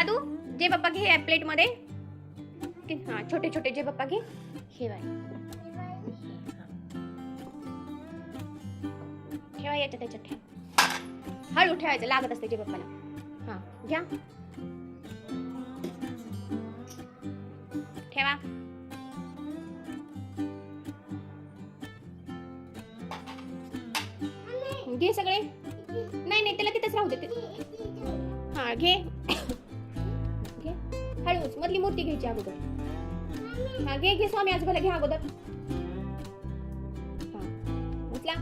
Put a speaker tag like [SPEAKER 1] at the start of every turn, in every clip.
[SPEAKER 1] दादू जे बाप्पा घे या प्लेटमध्ये हा छोटे छोटे जे बाप्पा घे. हे बाय ठेवा याच्यात त्याच्यात ठेवा. हळू ठेवायचं लागत असते जे बाप्पाला हा घ्या. ठेवा. घे सगळे. नाही नाही त्याला तिथेच राहू दे. ते- हा घे. हळूच मधली मूर्ती घ्यायची अगोदर. हा घे घे स्वामी आज घे अगोदर. उचला.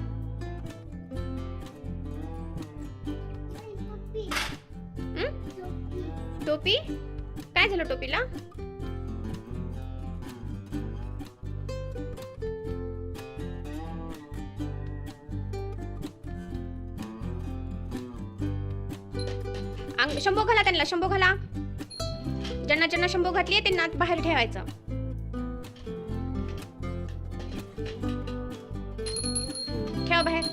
[SPEAKER 1] टोपी? काय झालं टोपीला? अंग शंभो घाला त्यांना शंभो घाला. ज्यांना ज्यांना शंभू घातली त्यांना बाहेर ठेवायचं. ठेव बाहेर.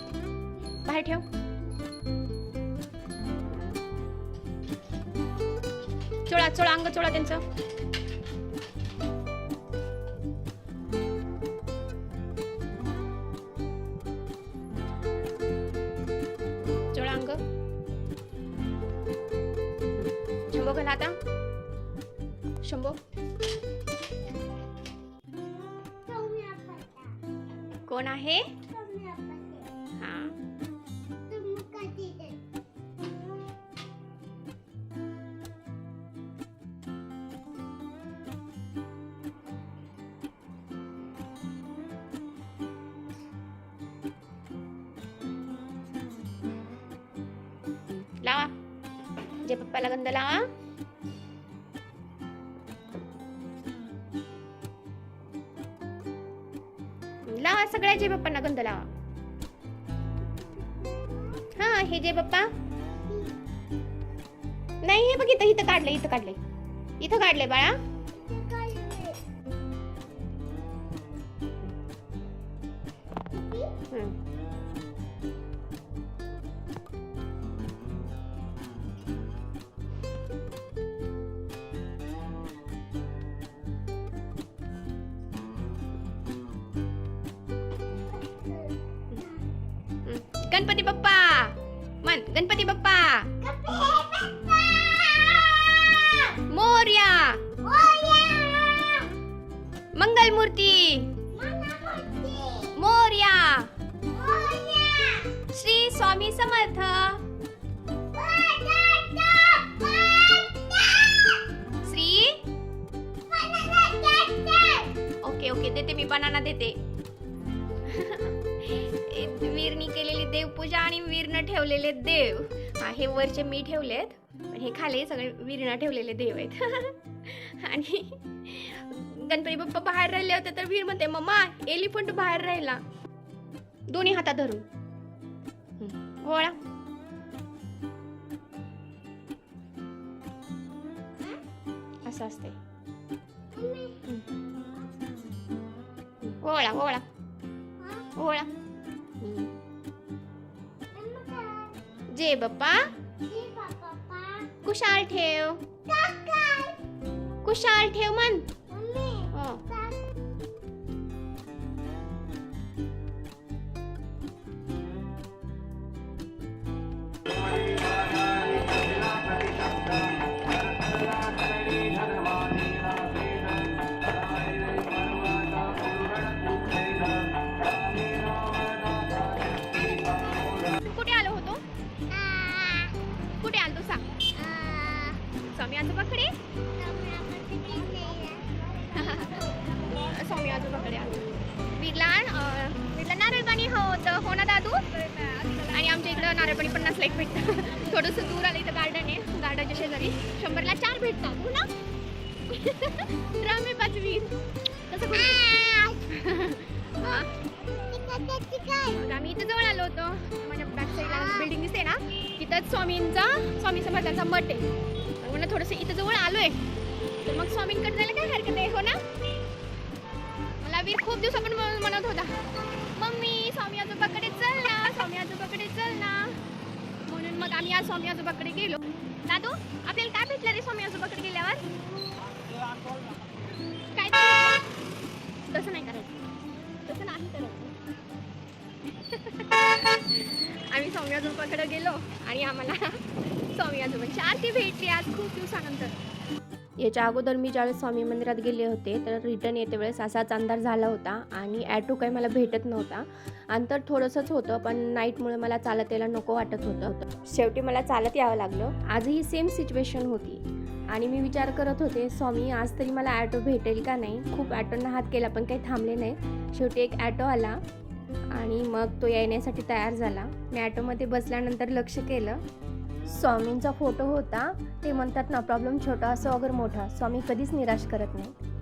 [SPEAKER 1] बाहेर ठेव. चोळा चोळा अंग चोळा त्यांचं. चोळा अंग. शंभू घाला आता. शंभो? कोण आहे? हा. लावा. जे पप्पाला गंध लावा. बाप्पा सगळ्या जे बाप्पांना गंध लावा. हा हे जे बाप्पा. नाही हे बघ इथं इथं काढले इथं काढलंय. इथं काढलंय बाळा. हम्म. हं. गणपती बाप्पा म्हण गणपती बाप्पा मोर्या मंगलमूर्ती मोर्या श्री स्वामी समर्थ श्री ओके ओके देते मी बनाना देते वीरनी केलेली देवपूजा आणि वीरनं ठेवलेले देव. हे वरचे मी ठेवलेत. पण हे खाली सगळे वीरनं ठेवलेले देव आहेत. आणि गणपती बाप्पा बाहेर राहिले होते तर वीर म्हणते मम्मा एलिफंट बाहेर राहिला. दोन्ही हातात धरून. हं, ओळा. असं असते हं. ओळा. ओळा. जे बाप्पा कुशाल ठेव कुशाल ठेव मन आणि आमच्या इकडं नारळ पाणी पन्नासला एक भेटतं. थोडंसं दूर आलं इथं गार्डन आहे. गार्डनच्या शेजारी. शंभरला चार भेटतात. हो ना? रामे पाच वीर तसं कुठे. मग आम्ही इथं जवळ आलो होतो. माझ्या बॅक साईडला बिल्डिंग दिसते ना? तिथंच स्वामींचा स्वामी समर्थांचा मठ आहे. मग म्हणलं थोडंसं इथं जवळ आलोय. तर मग स्वामींकडे जायला काय हरकत आहे हो ना? मला वीर खूप दिवसापासून म्हण- म्हणत होता. मम्मी स्वामी आजोबाकडे चल ना. म्हणून मग आम्ही आज स्वामी आजोबाकडे गेलो. दादू आपल्याला काय भेटलं रे स्वामी आजोबाकडे गेल्यावर? काय तसं नाही करायचं तसं नाही करायचं आम्ही स्वामी आजोबाकडे गेलो आणि आम्हाला स्वामी आजोबांची आरती भेटली आज खूप दिवसानंतर. याच्या अगोदर मी ज्यावेळेस स्वामी मंदिरात गेले होते तर रिटर्न येते वेळेस असाच अंधार झाला होता आणि ॲटो काही मला भेटत नव्हता. अंतर थोडंसंच होतं पण नाईटमुळे मला चालत यायला नको वाटत होतं. शेवटी मला चालत यावं लागलं. आजही सेम सिच्युएशन होती. आणि मी विचार करत होते स्वामी आज तरी मला ॲटो भेटेल का नाही? खूप ॲटोंना हात केला पण काही थांबले नाही. शेवटी एक ॲटो आला आणि मग तो येण्यासाठी तयार झाला. मी ॲटोमध्ये बसल्यानंतर लक्ष केलं. स्वामींचा फोटो होता ते म्हणतात ना प्रॉब्लेम छोटा असो अगर मोठा. स्वामी कधीच निराश करत नाही.